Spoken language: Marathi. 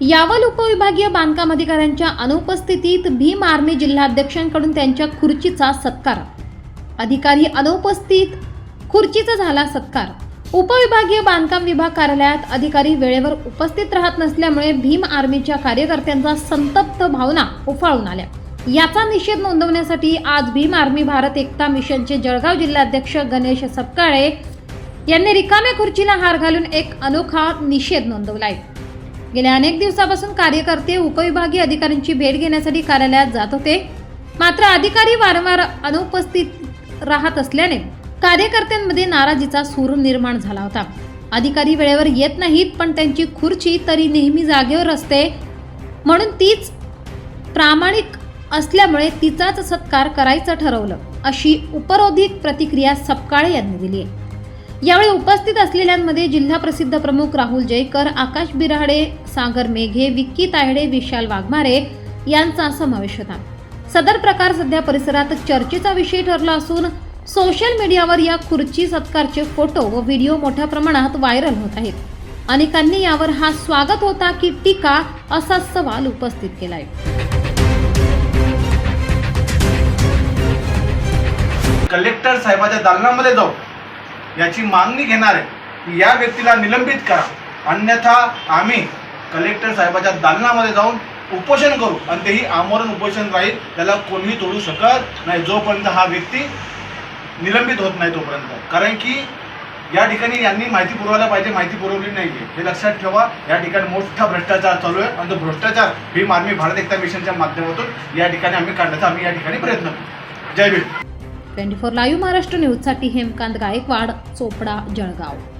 यावल उपविभागीय बांधकाम अधिकाऱ्यांच्या अनुपस्थितीत भीम आर्मी जिल्हाध्यक्षांकडून त्यांच्या खुर्चीचा सत्कार. अधिकारी अनुपस्थित खुर्चीचा झाला सत्कार. उपविभागीय बांधकाम विभाग कार्यालयात अधिकारी वेळेवर उपस्थित राहत नसल्यामुळे भीम आर्मीच्या कार्यकर्त्यांचा संतप्त भावना उफाळून आल्या. याचा निषेध नोंदवण्यासाठी आज भीम आर्मी भारत एकता मिशनचे जळगाव जिल्हाध्यक्ष गणेश सपकाळे यांनी रिकाम्या खुर्चीला हार घालून एक अनोखा निषेध नोंदवला आहे गेल्या अनेक दिवसापासून कार्यकर्ते उपविभागीय अधिकाऱ्यांची भेट घेण्यासाठी कार्यालयात जात होते. मात्र अधिकारी वारंवार अनुपस्थित राहत असल्याने कार्यकर्त्यांमध्ये नाराजीचा सूर निर्माण झाला होता. अधिकारी वेळेवर येत नाहीत पण त्यांची खुर्ची तरी नेहमी जागेवर असते. म्हणून तीच प्रामाणिक असल्यामुळे तिचाच सत्कार करायचं ठरवलं अशी उपरोधिक प्रतिक्रिया सपकाळे यांनी दिली आहे. यावेळी उपस्थित असलेल्यांमध्ये जिल्हा प्रसिद्ध प्रमुख राहुल जयकर आकाश बिराडे सागर मेघे विक्की तायडे विशाल वाघमारे यांचा समावेश होता. सदर प्रकार सध्या परिसरात चर्चेचा विषय ठरला असून सोशल मीडियावर या खुर्ची सत्कारचे फोटो व व्हिडिओ मोठ्या प्रमाणात व्हायरल होत आहेत. अनेकांनी यावर हा स्वागत होता की टीका असा सवाल उपस्थित केलाय. कलेक्टर साहेबाच्या दालनामध्ये जाऊ. याची मागणी घेणार आहे या व्यक्तीला निलंबित करा. अन्यथा आम्ही कलेक्टर साहेबाच्या दालनामध्ये जाऊन उपोषण करू आणि तेही आमरण उपोषण राहील त्याला कोणीही तोडू शकत नाही. जोपर्यंत हा व्यक्ती निलंबित होत नाही तोपर्यंत. कारण की या ठिकाणी यांनी माहिती पुरवायला पाहिजे माहिती पुरवली नाही आहे हे लक्षात ठेवा या ठिकाणी मोठा भ्रष्टाचार चालू आहे आणि तो भ्रष्टाचार भीम आर्मी भारत एकता मिशनच्या माध्यमातून या ठिकाणी आम्ही काढण्याचा आम्ही या ठिकाणी प्रयत्न करू. जय Bhim. Twenty four live Maharashtra न्यूजसाठी हेमकांत गायकवाड चोपडा जळगाव.